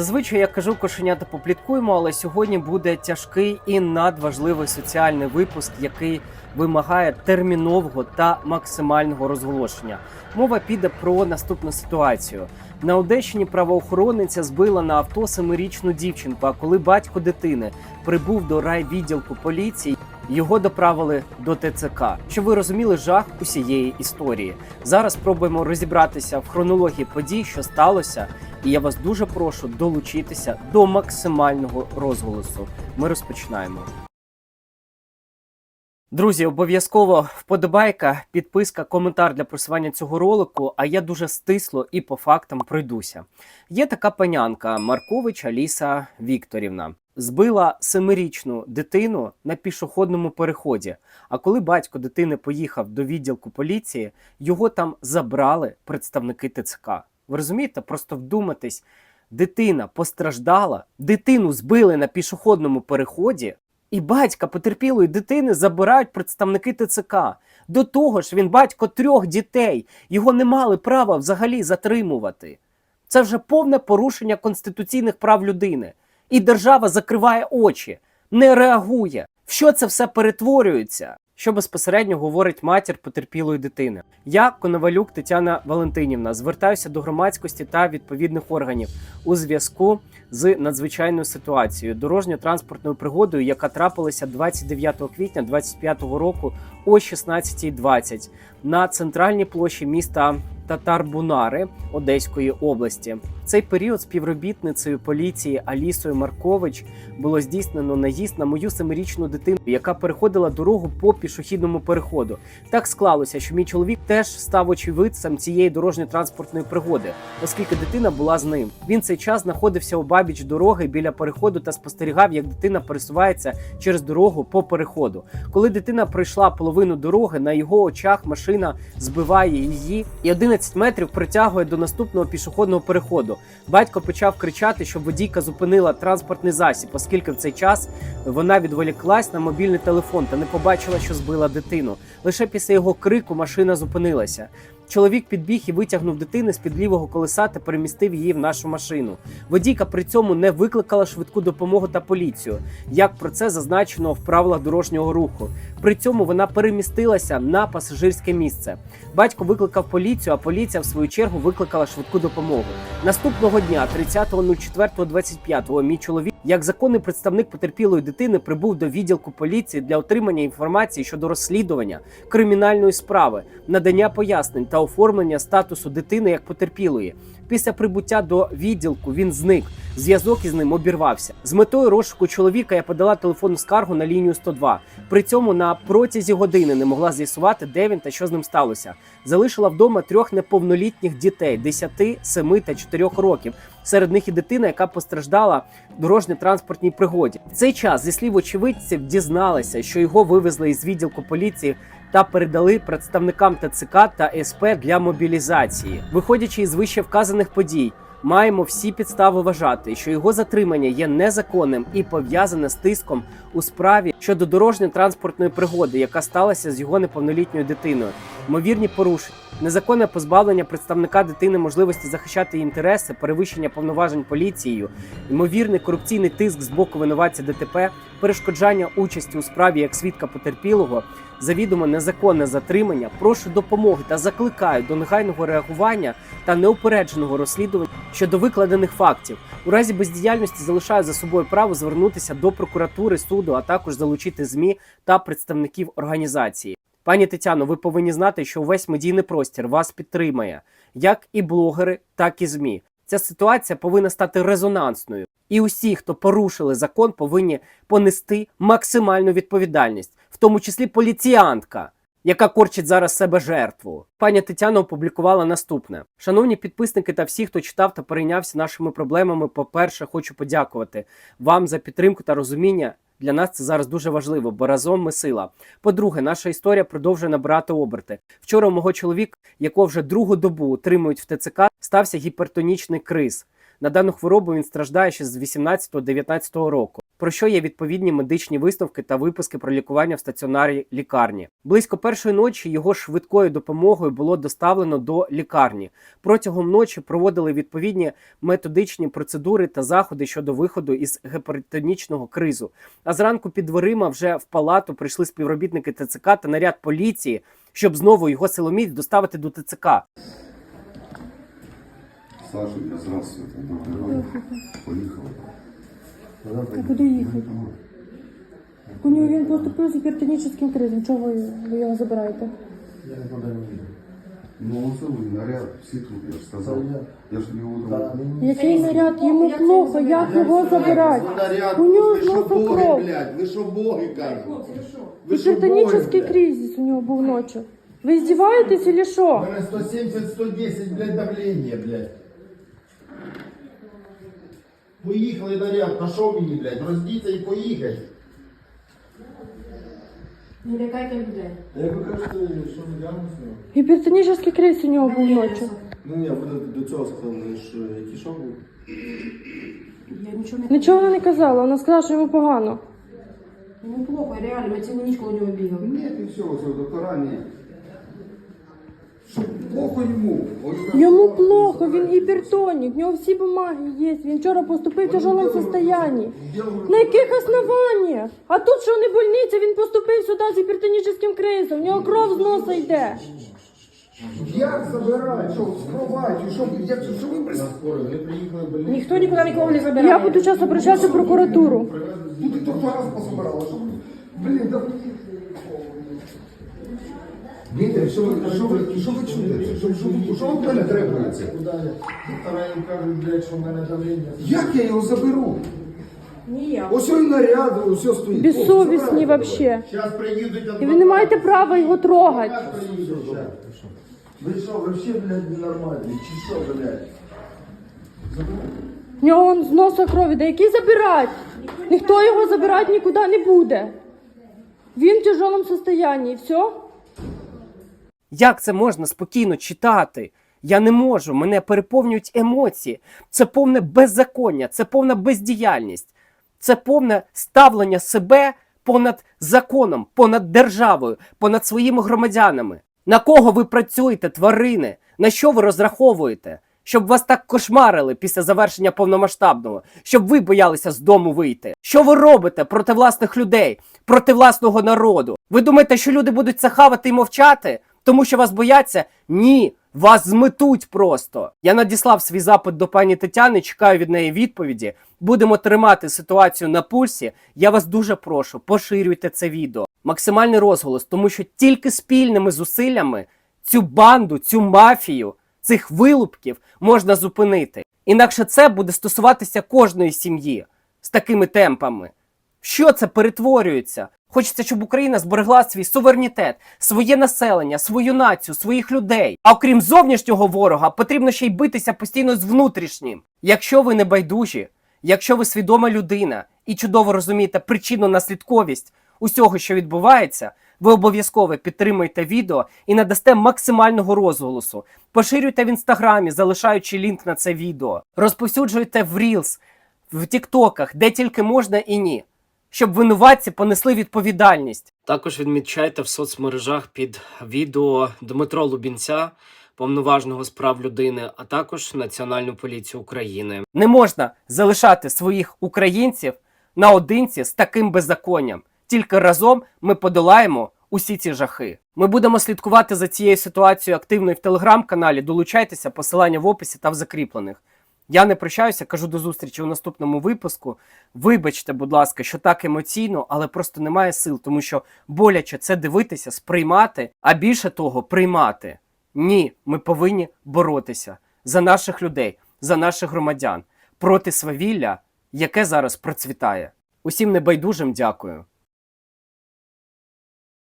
Зазвичай я кажу кошенята попліткуємо, але сьогодні буде тяжкий і надважливий соціальний випуск, який вимагає термінового та максимального розголошення. Мова піде про наступну ситуацію. На Одещині правоохоронниця збила на авто семирічну дівчинку. А коли батько дитини прибув до райвідділку поліції, його доправили до ТЦК. Щоб ви розуміли жах усієї історії. Зараз спробуємо розібратися в хронології подій, що сталося, і я вас дуже прошу долучитися до максимального розголосу. Ми розпочинаємо. Друзі, обов'язково вподобайка, підписка, коментар для просування цього ролику. А я дуже стисло і по фактам пройдуся. Є така панянка Маркович Аліса Вікторівна. Збила семирічну дитину на пішохідному переході. А коли батько дитини поїхав до відділку поліції, його там забрали представники ТЦК. Ви розумієте? Просто вдуматись, дитина постраждала, дитину збили на пішохідному переході, і батька потерпілої дитини забирають представники ТЦК. До того ж, він батько трьох дітей. Його не мали права взагалі затримувати. Це вже повне порушення конституційних прав людини. І держава закриває очі, не реагує. В що це все перетворюється? Що безпосередньо говорить матір потерпілої дитини? Я, Коновалюк Тетяна Валентинівна, звертаюся до громадськості та відповідних органів у зв'язку з надзвичайною ситуацією дорожньо-транспортною пригодою, яка трапилася 29 квітня 2025 року о 16.20 на центральній площі міста Татарбунари Одеської області. В цей період співробітницею поліції Алісою Маркович було здійснено наїзд на мою семирічну дитину, яка переходила дорогу по пішохідному переходу. Так склалося, що мій чоловік теж став очевидцем цієї дорожньо-транспортної пригоди, оскільки дитина була з ним. Він цей час знаходився у бабіч дороги біля переходу та спостерігав, як дитина пересувається через дорогу по переходу. Коли дитина пройшла половину дороги, на його очах машина збиває її і 11 метрів притягує до наступного пішохідного переходу. Батько почав кричати, щоб водійка зупинила транспортний засіб, оскільки в цей час вона відволіклась на мобільний телефон та не побачила, що збила дитину. Лише після його крику машина зупинилася. Чоловік підбіг і витягнув дитину з під лівого колеса та перемістив її в нашу машину. Водійка при цьому не викликала швидку допомогу та поліцію, як про це зазначено в правилах дорожнього руху. При цьому вона перемістилася на пасажирське місце. Батько викликав поліцію, а поліція в свою чергу викликала швидку допомогу. Наступного дня, 30.04.25, мій чоловік, як законний представник потерпілої дитини, прибув до відділку поліції для отримання інформації щодо розслідування кримінальної справи, надання пояснень та оформлення статусу дитини як потерпілої. Після прибуття до відділку він зник. Зв'язок із ним обірвався. З метою розшуку чоловіка я подала телефонну скаргу на лінію 102. При цьому на протязі години не могла з'ясувати, де він та що з ним сталося. Залишила вдома трьох неповнолітніх дітей 10, 7 та 4 років. Серед них і дитина, яка постраждала в дорожньо-транспортній пригоді. В цей час, зі слів очевидців, дізналися, що його вивезли із відділку поліції та передали представникам ТЦК та СП для мобілізації. Виходячи із вище вказаних подій, маємо всі підстави вважати, що його затримання є незаконним і пов'язане з тиском у справі щодо дорожньо-транспортної пригоди, яка сталася з його неповнолітньою дитиною. Ймовірні порушення, незаконне позбавлення представника дитини можливості захищати інтереси, перевищення повноважень поліцією, ймовірний корупційний тиск з боку винуватця ДТП, перешкоджання участі у справі як свідка потерпілого, завідомо незаконне затримання. Прошу допомоги та закликаю до негайного реагування та неупередженого розслідування щодо викладених фактів. У разі бездіяльності залишаю за собою право звернутися до прокуратури, суду, а також залучити змі та представників організації. Пані Тетяно, ви повинні знати, що увесь медійний простір вас підтримає, як і блогери, так і змі. Ця ситуація повинна стати резонансною, і усі, хто порушили закон, повинні понести максимальну відповідальність, в тому числі поліціянтка, яка корчить зараз себе жертву. Пані Тетяна опублікувала наступне: шановні підписники та всі, хто читав та перейнявся нашими проблемами. По-перше, хочу подякувати вам за підтримку та розуміння. Для нас це зараз дуже важливо, бо разом ми сила. По-друге, наша історія продовжує набирати оберти. Вчора у мого чоловіка, якого вже другу добу утримують в ТЦК, стався гіпертонічний криз. На дану хворобу він страждає ще з 18-19 року. Про що є відповідні медичні висновки та виписки про лікування в стаціонарі лікарні. Близько першої ночі його швидкою допомогою було доставлено до лікарні. Протягом ночі проводили відповідні методичні процедури та заходи щодо виходу із гіпертонічного кризу. А зранку під дверима вже в палату прийшли співробітники ТЦК та наряд поліції, щоб знову його силоміць доставити до ТЦК. Саша, здравствуйте. Доброго. Поїхали. А куди їхати? У нього він поступив з гіпертонічним кризом. Чого ви його забираєте? Я нікуди не їду. Ну, це наряд, всі тут, я ж сказав. Та я- Я ж тобі Та, утром. мені- Який наряд? Йому плохо, як його забирати? Наряд, У нього що носа боги, кров. блядь, ви що боги кажуть? Ви що боги, Гіпертонічний блядь? кризис у нього був ночі. Ви здіваєтесь чи У мене 170-110, блядь, давлення, блядь. Поїхали наряд, пішов мені, блядь, роздіться і поїхати. Не лякайте людей. Як ви кажете, що ви діагноз? у нього? Гіпертонічний кризис у нього був ночі. Ну ні, ви до- цього сказали, що який шок був. Я нічого не Нічого вона не казала, вона сказала, що йому погано. Йому плохо, реально, ми цілу ніч коло нього бігали. Ні, ти все, це доктора, ні. Що плохо йому? Йому плохо, він гіпертонік, в нього всі бумаги є. Він вчора поступив в тяжелому состоянні. На яких основаннях? А тут що не больниця, він поступив сюди з гіпертонічним кризом, в нього кров з носа йде. Як забирати? Що, скривати? Що, як, що ви ви приїхали. Ніхто нікуди нікого не забирає. Я буду час обращатися в прокуратуру. Тут і доктора позабирали, що ви... Блін, да... Дмитрий, що ви, що ви, що ви чуєте? Що, що, що вам далі требується? Їм кажуть, блядь, що в мене давлення. Як я його заберу? Ніяк. Ось і наряд, ось все стоїть. Безсовісні вообще. Зараз приїдуть І ви не маєте права його трогати. Ви що, ви всі, блядь, ненормальні? Чи що, блядь? В нього он з носа крові, да який забирать? Ніхто його забирати нікуди не буде. Він в тяжелому состоянні, все? Як це можна спокійно читати? Я не можу, мене переповнюють емоції. Це повне беззаконня, це повна бездіяльність, це повне ставлення себе понад законом, понад державою, понад своїми громадянами. На кого ви працюєте, тварини? На що ви розраховуєте? Щоб вас так кошмарили після завершення повномасштабного, щоб ви боялися з дому вийти. Що ви робите проти власних людей, проти власного народу? Ви думаєте, що люди будуть це хавати і мовчати? Тому що вас бояться? Ні, вас зметуть просто. Я надіслав свій запит до пані Тетяни, чекаю від неї відповіді. Будемо тримати ситуацію на пульсі. Я вас дуже прошу, поширюйте це відео. Максимальний розголос, тому що тільки спільними зусиллями цю банду, цю мафію, цих вилупків можна зупинити. Інакше це буде стосуватися кожної сім'ї з такими темпами. Що це перетворюється? Хочеться, щоб Україна зберегла свій суверенітет, своє населення, свою націю, своїх людей. А окрім зовнішнього ворога, потрібно ще й битися постійно з внутрішнім. Якщо ви не байдужі, якщо ви свідома людина і чудово розумієте причинно-наслідковість усього, що відбувається, ви обов'язково підтримуйте відео і надасте максимального розголосу. Поширюйте в інстаграмі, залишаючи лінк на це відео. Розповсюджуйте в Reels, в Тіктоках, де тільки можна і ні щоб винуватці понесли відповідальність. Також відмічайте в соцмережах під відео Дмитро Лубінця, повноважного з прав людини, а також Національну поліцію України. Не можна залишати своїх українців наодинці з таким беззаконням. Тільки разом ми подолаємо усі ці жахи. Ми будемо слідкувати за цією ситуацією активно і в телеграм-каналі. Долучайтеся, посилання в описі та в закріплених. Я не прощаюся, кажу до зустрічі у наступному випуску. Вибачте, будь ласка, що так емоційно, але просто немає сил, тому що боляче це дивитися, сприймати, а більше того, приймати. Ні, ми повинні боротися за наших людей, за наших громадян проти свавілля, яке зараз процвітає. Усім небайдужим дякую.